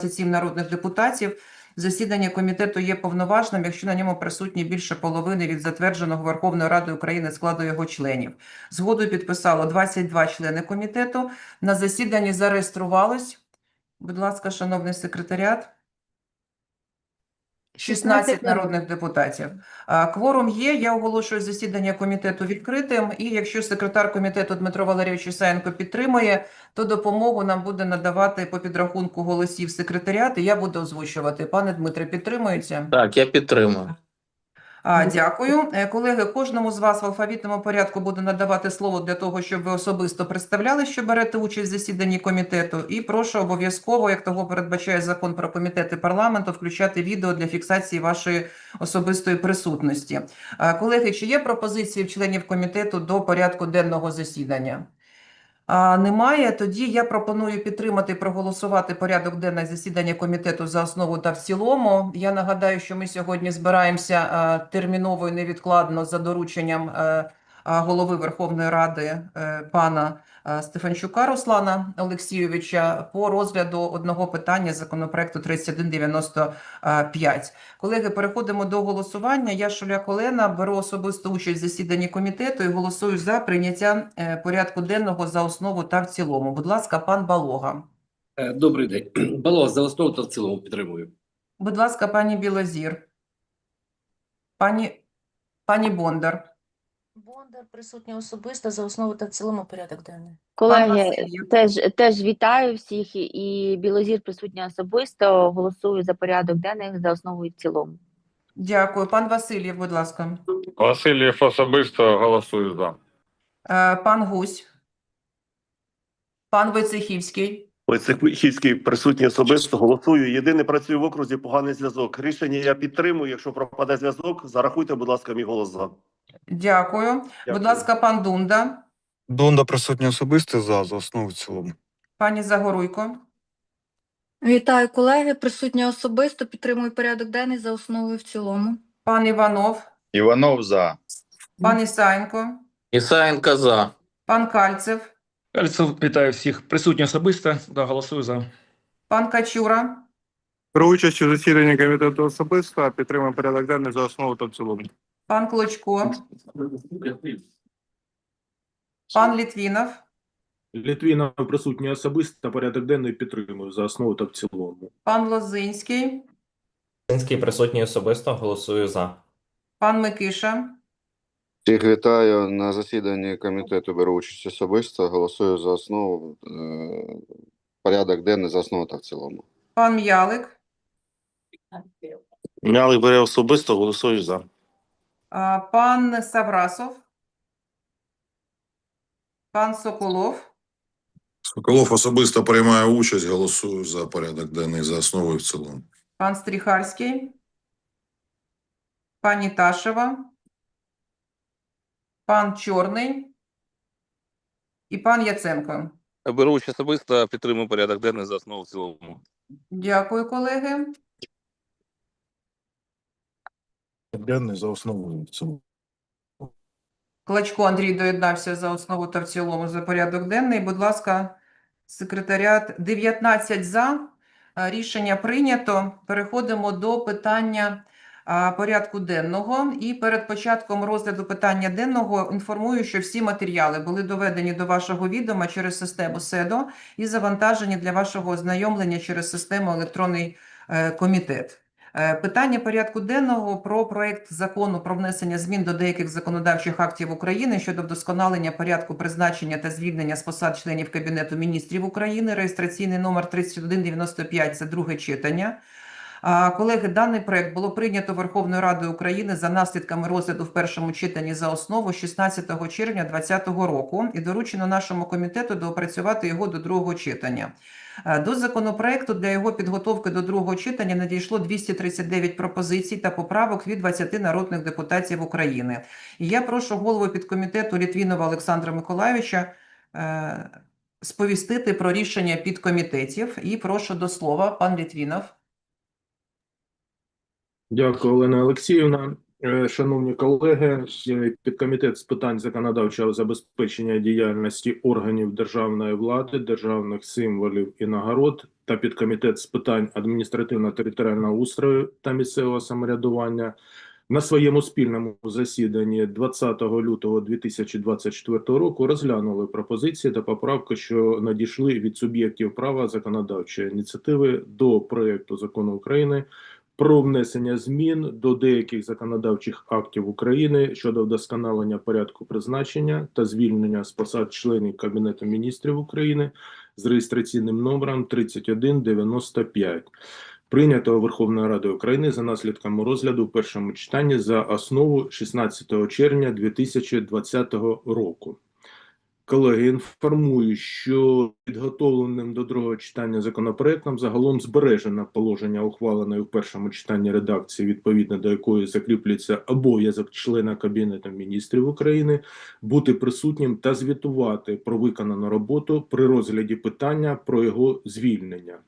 27 народних депутатів. Засідання комітету є повноважним, якщо на ньому присутні більше половини від затвердженого Верховною Радою України складу його членів. Згоду підписало 22 члени комітету. На засіданні зареєструвалось. Будь ласка, шановний секретаріат. 16 народних депутатів. Кворум є. Я оголошую засідання комітету відкритим. І якщо секретар комітету Дмитро Валерійович Ісаєнко підтримує, то допомогу нам буде надавати по підрахунку голосів секретаріат, і я буду озвучувати. Пане Дмитре, підтримується? Так, я підтримую. Дякую. Е, Колеги, кожному з вас в алфавітному порядку буду надавати слово для того, щоб ви особисто представляли, що берете участь в засіданні комітету. І прошу обов'язково, як того передбачає закон про комітети парламенту, включати відео для фіксації вашої особистої присутності. Колеги, чи є пропозиції членів комітету до порядку денного засідання? Немає. Тоді я пропоную підтримати проголосувати порядок денний засідання комітету за основу та в цілому. Я нагадаю, що ми сьогодні збираємося терміново і невідкладно за дорученням е, голови Верховної Ради е, пана е, Стефанчука Руслана Олексійовича по розгляду одного питання законопроекту 3195. Колеги, переходимо до голосування. Я Шуляк Олена беру особисту участь в засіданні комітету і голосую за прийняття е, порядку денного за основу та в цілому. Будь ласка, пан Балога. Е, Добрий день. Балога за основу та в цілому підтримую. Будь ласка, пані Білозір. Пані, пані Бондар. Бондар присутня особисто за основу та в цілому порядок денний. Колеги, Васильєв. теж, теж вітаю всіх і- Білозір присутня особисто. Голосую за порядок денний за основу і в цілому. Дякую. Пан Васильєв, будь ласка. Васильєв особисто голосую за. Е, Пан Гусь. Пан Войцехівський. Войцехівський присутній особисто голосую. Єдине працюю в окрузі поганий зв'язок. Рішення я підтримую. Якщо пропаде зв'язок, зарахуйте, будь ласка, мій голос за. Дякую. Будь ласка, пан Дунда. Донда присутня особисто за, за основу в цілому. Пані Загоруйко. Вітаю, колеги. Присутня особисто. Підтримую порядок денний за основу в цілому. Пан Іванов. Іванов за. Пан Ісаєнко. Ісаєнка за. Пан Кальцев. Кальцев, вітаю всіх присутні особисто. Да, голосую за. Пан Качура. Про участь у засіданні комітету особисто, підтримую порядок денний за основу та в цілому. Пан Клочко. Пан Літвінов. Літвінов присутній особисто, порядок денний підтримую за основу та в цілому. Пан Лозинський. Синський присутній особисто, голосую за. Пан Микиша. Всіх вітаю на засіданні комітету. Беру участь особисто. Голосую за основу. е, Порядок денний за основу та в цілому. Пан М'ялик. Мялик бере особисто, голосую за. Пан Саврасов. Пан Соколов. Соколов особисто приймає участь, голосую за порядок денний за основу і в цілому. Пан Стріхарський. Пані Ташева. Пан Чорний. І пан Яценко. Беру участь особисто, підтримую порядок денний за основу в цілому. Дякую, колеги. Денний за основу в цілому. Клачко Андрій доєднався за основу та в цілому за порядок денний. Будь ласка, секретаріат 19 за. Рішення прийнято. Переходимо до питання порядку денного. І перед початком розгляду питання денного інформую, що всі матеріали були доведені до вашого відома через систему СЕДО і завантажені для вашого ознайомлення через систему електронний е, комітет. Е, Питання порядку денного про проект закону про внесення змін до деяких законодавчих актів України щодо вдосконалення порядку призначення та звільнення з посад членів Кабінету міністрів України, реєстраційний номер 3195, це друге читання. Колеги, даний проект було прийнято Верховною Радою України за наслідками розгляду в першому читанні за основу 16 червня 2020 року і доручено нашому комітету доопрацювати його до другого читання. Е, До законопроекту для його підготовки до другого читання надійшло 239 пропозицій та поправок від 20 народних депутатів України. І я прошу голову підкомітету Літвінова Олександра Миколайовича е, сповістити про рішення підкомітетів. І прошу до слова пан Літвінов. Дякую, Олена Олексіївна. Е, Шановні колеги, е, підкомітет з питань законодавчого забезпечення діяльності органів державної влади, державних символів і нагород та підкомітет з питань адміністративно-територіального устрою та місцевого самоврядування на своєму спільному засіданні 20 лютого 2024 року розглянули пропозиції та поправки, що надійшли від суб'єктів права законодавчої ініціативи до проекту закону України про внесення змін до деяких законодавчих актів України щодо вдосконалення порядку призначення та звільнення з посад членів Кабінету міністрів України з реєстраційним номером 3195, прийнятого Верховною Радою України за наслідками розгляду в першому читанні за основу 16 червня 2020 року. Колеги, інформую, що підготовленим до другого читання законопроектом загалом збережено положення ухваленої в першому читанні редакції, відповідно до якої закріплюється обов'язок члена Кабінету міністрів України бути присутнім та звітувати про виконану роботу при розгляді питання про його звільнення.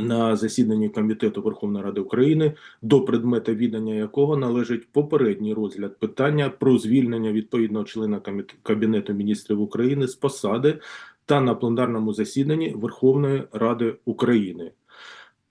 На засіданні Комітету Верховної Ради України, до предмета відання якого належить попередній розгляд питання про звільнення відповідного члена Кабінету міністрів України з посади та на пленарному засіданні Верховної Ради України.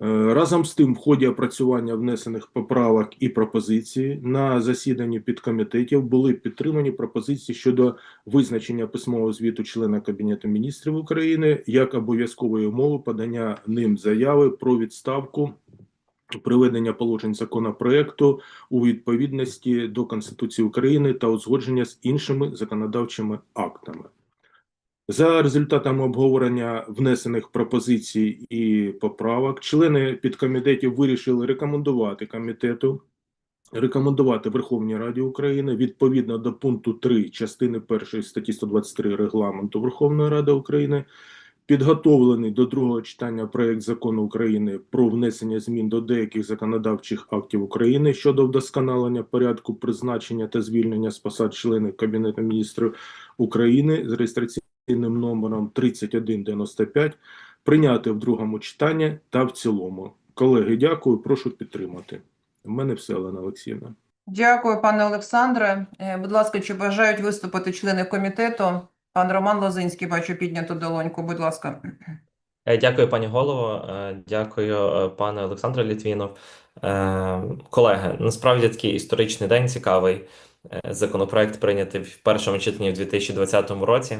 Е, Разом з тим, в ході опрацювання внесених поправок і пропозицій на засіданні підкомітетів були підтримані пропозиції щодо визначення письмового звіту члена Кабінету міністрів України як обов'язкової умови подання ним заяви про відставку. Приведення положень законопроекту у відповідності до Конституції України та узгодження з іншими законодавчими актами. За результатами обговорення внесених пропозицій і поправок, члени підкомітетів вирішили рекомендувати комітету рекомендувати Верховній Раді України відповідно до пункту 3 частини 1 статті 123 Регламенту Верховної Ради України підготовлений до другого читання проект закону України про внесення змін до деяких законодавчих актів України щодо вдосконалення порядку призначення та звільнення з посад членів Кабінету міністрів України з реєстраційним номером 3195 прийняти в другому читанні та в цілому. Колеги, дякую, прошу підтримати. У мене все, Олена Олексіївна. Дякую, пане Олександре. Е, Будь ласка, чи бажають виступити члени комітету? Пан Роман Лозинський, бачу підняту долоньку, будь ласка. Е, Дякую, пані голово. Е, Дякую, пане Олександре Літвінов. Колеги, насправді такий історичний день цікавий. Законопроект прийнятий в першому читанні в 2020 році.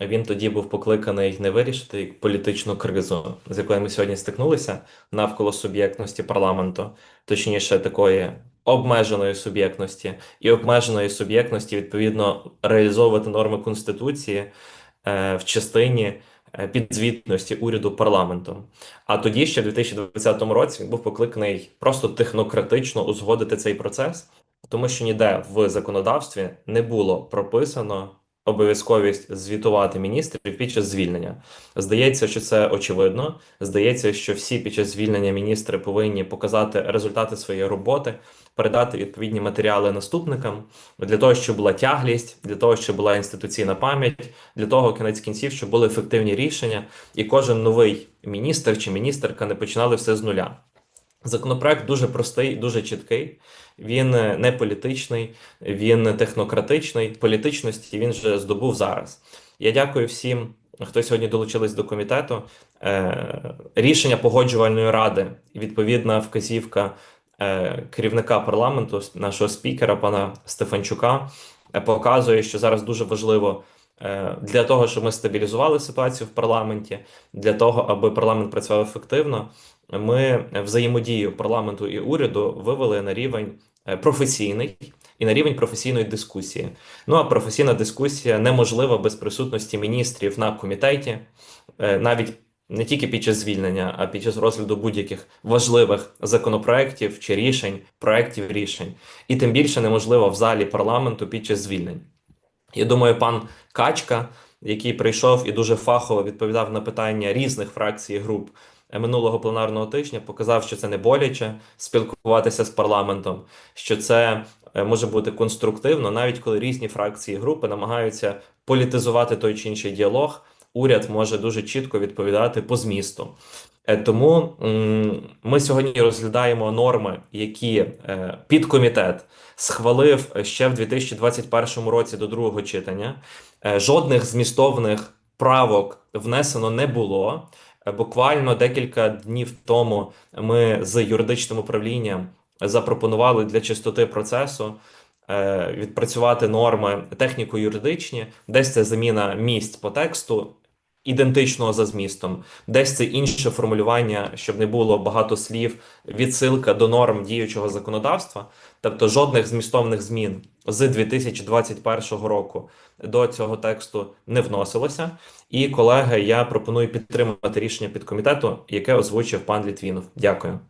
Він тоді був покликаний не вирішити політичну кризу, з якою ми сьогодні стикнулися навколо суб'єктності парламенту, точніше, такої обмеженої суб'єктності, і обмеженої суб'єктності, відповідно, реалізовувати норми Конституції е, в частині е, підзвітності уряду парламенту. А тоді, ще в 2020 році, він був покликаний просто технократично узгодити цей процес, тому що ніде в законодавстві не було прописано обов'язковість звітувати міністрів під час звільнення. Здається, що це очевидно. Здається, що всі під час звільнення міністри повинні показати результати своєї роботи, передати відповідні матеріали наступникам для того, щоб була тяглість, для того, щоб була інституційна пам'ять, для того, кінець кінців, щоб були ефективні рішення, і кожен новий міністр чи міністерка не починали все з нуля. Законопроект дуже простий, дуже чіткий. Він е, не політичний, він технократичний. Політичності він вже здобув зараз. Я дякую всім, хто сьогодні долучились до комітету. Е, Рішення погоджувальної ради, відповідна вказівка е, керівника парламенту, нашого спікера, пана Стефанчука, показує, що зараз дуже важливо для того, щоб ми стабілізували ситуацію в парламенті, для того, аби парламент працював ефективно. Ми взаємодію парламенту і уряду вивели на рівень професійний і на рівень професійної дискусії. Ну а професійна дискусія неможлива без присутності міністрів на комітеті, е, навіть не тільки під час звільнення, а під час розгляду будь-яких важливих законопроєктів чи рішень, проєктів рішень, і тим більше неможливо в залі парламенту під час звільнень. Я думаю, пан Качка, який прийшов і дуже фахово відповідав на питання різних фракцій і груп е, минулого пленарного тижня, показав, що це не боляче спілкуватися з парламентом, що це е, може бути конструктивно, навіть коли різні фракції і групи намагаються політизувати той чи інший діалог. Уряд може дуже чітко відповідати по змісту. Е, Тому ми сьогодні розглядаємо норми, які е, підкомітет схвалив ще в 2021 році до другого читання. Е, Жодних змістовних правок внесено не було. Буквально декілька днів тому ми з юридичним управлінням запропонували для чистоти процесу е, відпрацювати норми техніко-юридичні, десь це заміна місць по тексту, ідентичного за змістом, десь це інше формулювання, щоб не було багато слів, відсилка до норм діючого законодавства, тобто жодних змістовних змін з 2021 року до цього тексту не вносилося. І, колеги, я пропоную підтримати рішення підкомітету, яке озвучив пан Літвінов. Дякую.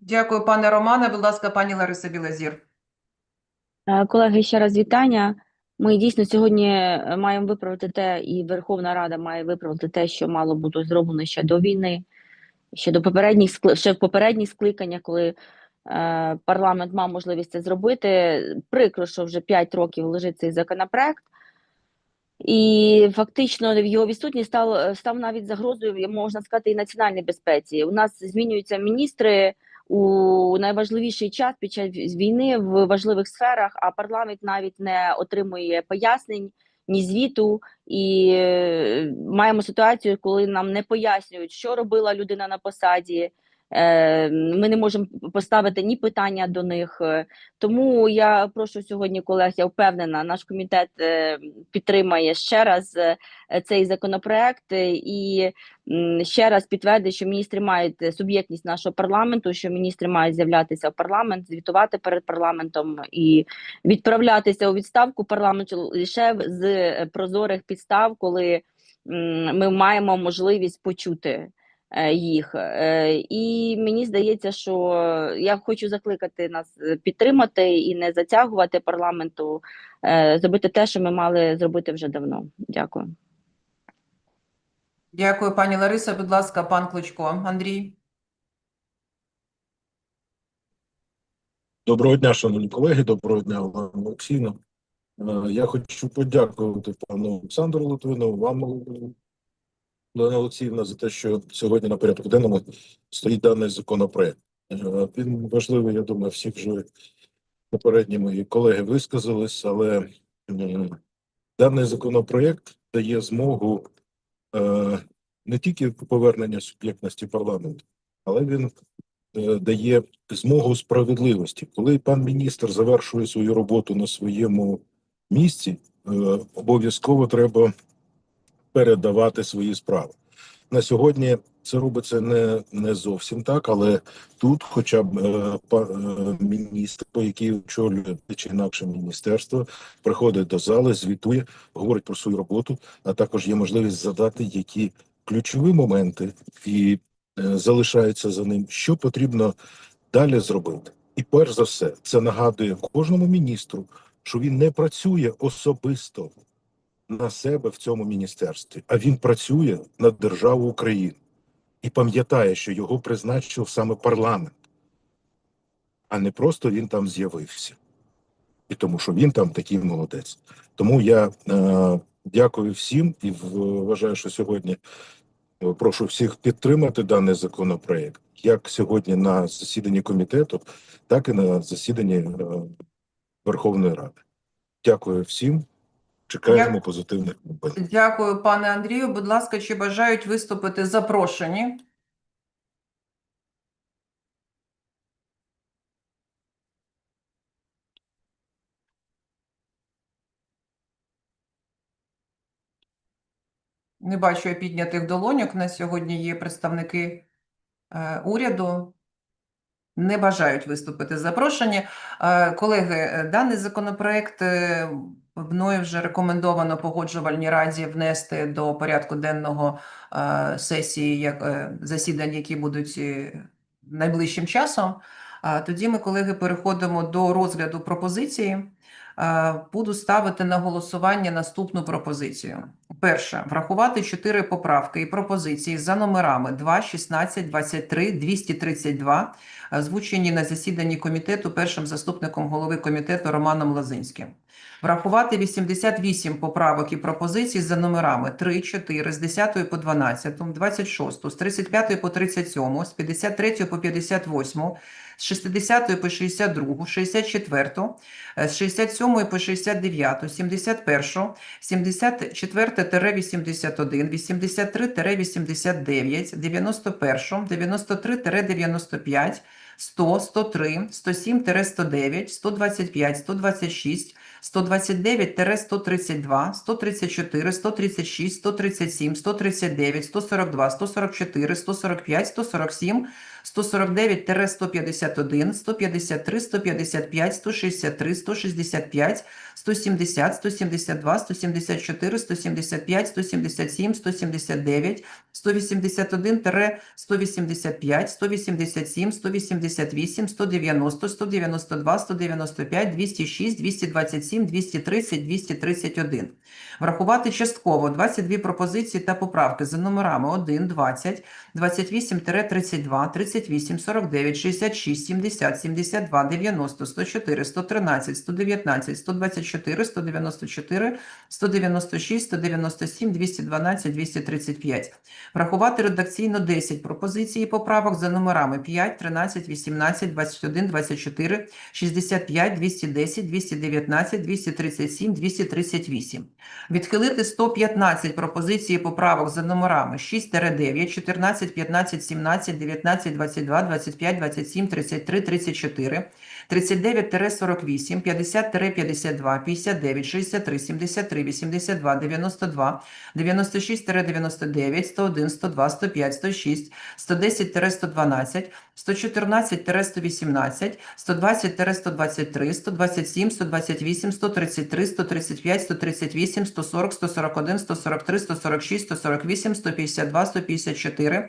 Дякую, пане Романе. Будь ласка, пані Лариса Білозір. Е, Колеги, ще раз вітання. Ми дійсно сьогодні е, маємо виправити те, і Верховна Рада має виправити те, що мало бути зроблено ще до війни, ще до попередніх ще в попередніх скликаннях, коли е, парламент мав можливість це зробити. Прикро, що вже 5 років лежить цей законопроект. І фактично його відсутність став, став навіть загрозою, можна сказати, і національній безпеці. У нас змінюються міністри у найважливіший час під час війни в важливих сферах, а парламент навіть не отримує пояснень ні звіту. І е, маємо ситуацію, коли нам не пояснюють, що робила людина на посаді. Е, Ми не можемо поставити ні питання до них. Тому я прошу сьогодні колег, я впевнена, наш комітет е, підтримає ще раз е, цей законопроект і ще раз підтвердить, що міністри мають суб'єктність нашого парламенту, що міністри мають з'являтися в парламент, звітувати перед парламентом і відправлятися у відставку парламенту лише з прозорих підстав, коли ми маємо можливість почути їх. Е, І мені здається, що я хочу закликати нас е, підтримати і не затягувати парламенту, е, зробити те, що ми мали зробити вже давно. Дякую. Дякую, пані Лариса. Будь ласка, пан Кличко. Андрій. Доброго дня, шановні колеги, доброго дня, Олена Олексійовна. Е, Я хочу подякувати пану Олександру Литвину, вам, Олена Олексіївна, за те, що сьогодні на порядку денному стоїть даний законопроект. Е, Він важливий, я думаю, всі вже попередні мої колеги висказались, але даний законопроект дає змогу е, не тільки повернення суб'єктності парламенту, але він е, дає змогу справедливості. Коли пан міністр завершує свою роботу на своєму місці, обов'язково треба передавати свої справи. На сьогодні це робиться не, не зовсім так, але тут, хоча б е, па- е, міністр, який очолює чи інакше міністерство, приходить до зали, звітує, говорить про свою роботу, а також є можливість задати які ключові моменти і е, залишається за ним, що потрібно далі зробити. І перш за все, це нагадує кожному міністру, що він не працює особисто на себе в цьому міністерстві, а він працює на державу України і пам'ятає, що його призначив саме парламент, а не просто він там з'явився. І тому, що він там такий молодець. Тому я е, дякую всім і вважаю, що сьогодні е, прошу всіх підтримати даний законопроект, як сьогодні на засіданні комітету, так і на засіданні е, Верховної Ради. Дякую всім. Чекаємо Дя- позитивних новин. Дякую, пане Андрію. Будь ласка, чи бажають виступити запрошені? Не бачу я піднятих долоньок. На сьогодні є представники е, уряду. Не бажають виступити запрошені. Е, Колеги, е, даний законопроект е, мною вже рекомендовано погоджувальній раді внести до порядку денного е, сесії як е, засідань, які будуть е, найближчим часом. А Тоді ми, колеги, переходимо до розгляду пропозиції. Е, Буду ставити на голосування наступну пропозицію. Перше, врахувати чотири поправки і пропозиції за номерами 2, 16, 23, 232, озвучені на засіданні комітету першим заступником голови комітету Романом Лозинським. Врахувати 88 поправок і пропозицій за номерами 3, 4, з 10 по 12, 26, з 35 по 37, з 53 по 58, з 60 по 62, 64, е, з 67 по 69, 71, 74-81, 83-89, 91, 93-95, 100, 103, 107-109, 125, 126, 129-132, 134, 136, 137, 139, 142, 144, 145, 147, 149-151, 153, 155, 163, 165, 170, 172, 174, 175, 177, 179, 181-185, 187, 188, 190, 192, 195, 206, 227, 230, 231. Врахувати частково 22 пропозиції та поправки за номерами 1, 20, 28-32, 38, 49, 66, 70, 72, 90, 104, 113, 119, 124, 194, 196, 197, 212, 235. Врахувати редакційно 10 пропозицій і поправок за номерами 5, 13, 18, 21, 24, 65, 210, 219, 237, 238. Відхилити 115 пропозицій і поправок за номерами 6-9, 14, 15, 17, 19, 22, 25, 27, 33, 34, 39-48, 50-52, 59, 63, 73, 82, 92, 96-99, 101, 102, 105, 106, 110-112, 114-118, 120-123, 127, 128, 133, 135, 138, 140, 141, 143, 146, 148, 152, 154,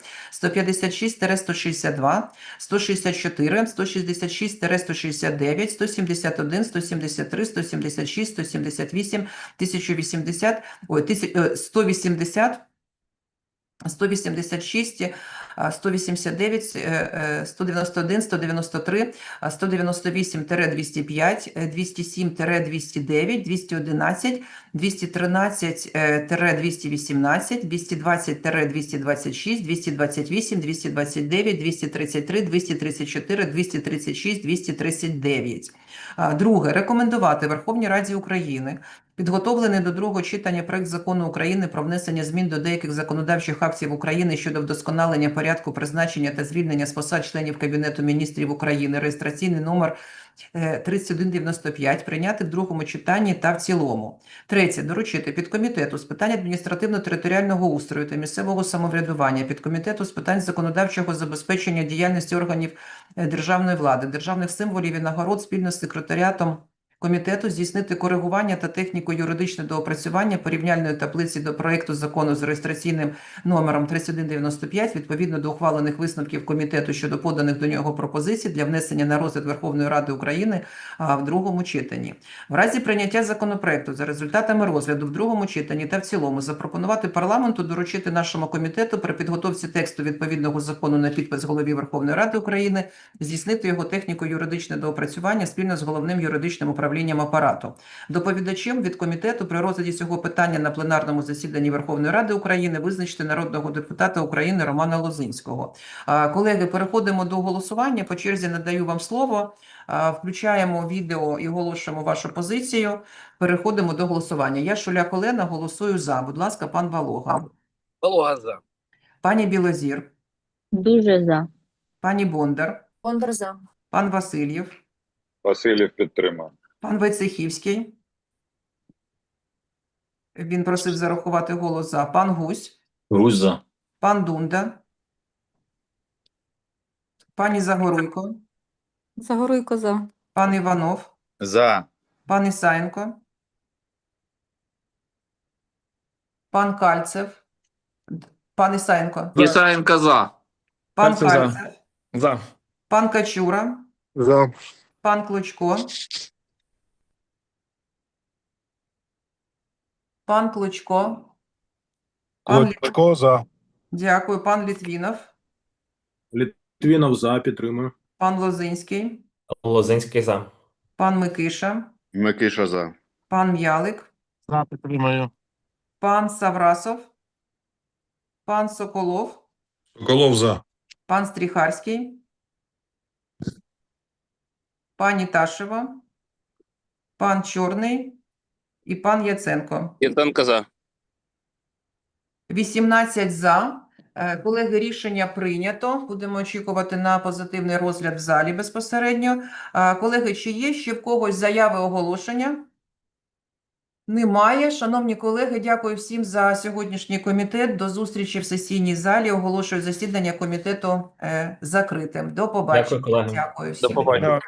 156-162, 164, 166-169, 171, 173, 176, 178, 1080, ой, е, 180, 186, а, 189, е, е, 191, 193, а, 198-205, е, 207-209, 211, 213-218, 220-226, 228, 229, 233, 234, 236, 239. А, Друге, рекомендувати Верховній Раді України підготовлений до другого читання проект закону України про внесення змін до деяких законодавчих актів України щодо вдосконалення порядку призначення та звільнення з посад членів Кабінету міністрів України, реєстраційний номер е, 3195, прийняти в другому читанні та в цілому. Третє, доручити підкомітету з питань адміністративно-територіального устрою та місцевого самоврядування, підкомітету з питань законодавчого забезпечення діяльності органів е, державної влади, державних символів і нагород спільно з секретаріатом комітету здійснити коригування та техніко-юридичне доопрацювання порівняльної таблиці до проекту закону з реєстраційним номером 3195 відповідно до ухвалених висновків комітету щодо поданих до нього пропозицій для внесення на розгляд Верховної Ради України в другому читанні. В разі прийняття законопроекту за результатами розгляду в другому читанні та в цілому запропонувати парламенту доручити нашому комітету при підготовці тексту відповідного закону на підпис голові Верховної Ради України здійснити його техніко-юридичне доопрацювання спільно з головним юридичним управлінням апарату. Доповідачем від комітету при розгляді цього питання на пленарному засіданні Верховної Ради України визначити народного депутата України Романа Лозинського. Колеги, переходимо до голосування. По черзі надаю вам слово. Включаємо відео і оголошуємо вашу позицію. Переходимо до голосування. Я Шуляк Олена голосую за. Будь ласка, пан Балога. Балога за. Пані Білозір, Дуже за. пані Бондар, Бондар за. пан Васильєв, Васильєв підтримав. Пан Войцехівський. Він просив зарахувати голос за. Пан Гусь, Гусь за. пан Дунда, пані Загоруйко, Загоруйко за. пан Іванов, За. пан Ісаєнко, пан Кальцев, пан Ісаєнко, Ісаєнка за. пан Кальцев. Кальцев, За. пан Качура, За. пан Клочко, пан Клочко, пан Лі- Клочко за. Дякую, пан Літвінов, Літвінов за, підтримую. пан Лозинський, Лозинський за. пан Микиша, Микиша за. пан М'ялик, За підтримую. пан Саврасов, пан Соколов, Соколов за. пан Стріхарський, пані Ташева, пан Чорний і пан Яценко. Єртенко за. 18 за. Е, Колеги, рішення прийнято. Будемо очікувати на позитивний розгляд в залі безпосередньо. Е, Колеги, чи є ще в когось заяви оголошення? Немає. Шановні колеги, дякую всім за сьогоднішній комітет. До зустрічі в сесійній залі. Оголошую засідання комітету е, закритим. До побачення. колеги. Дякую До побачення.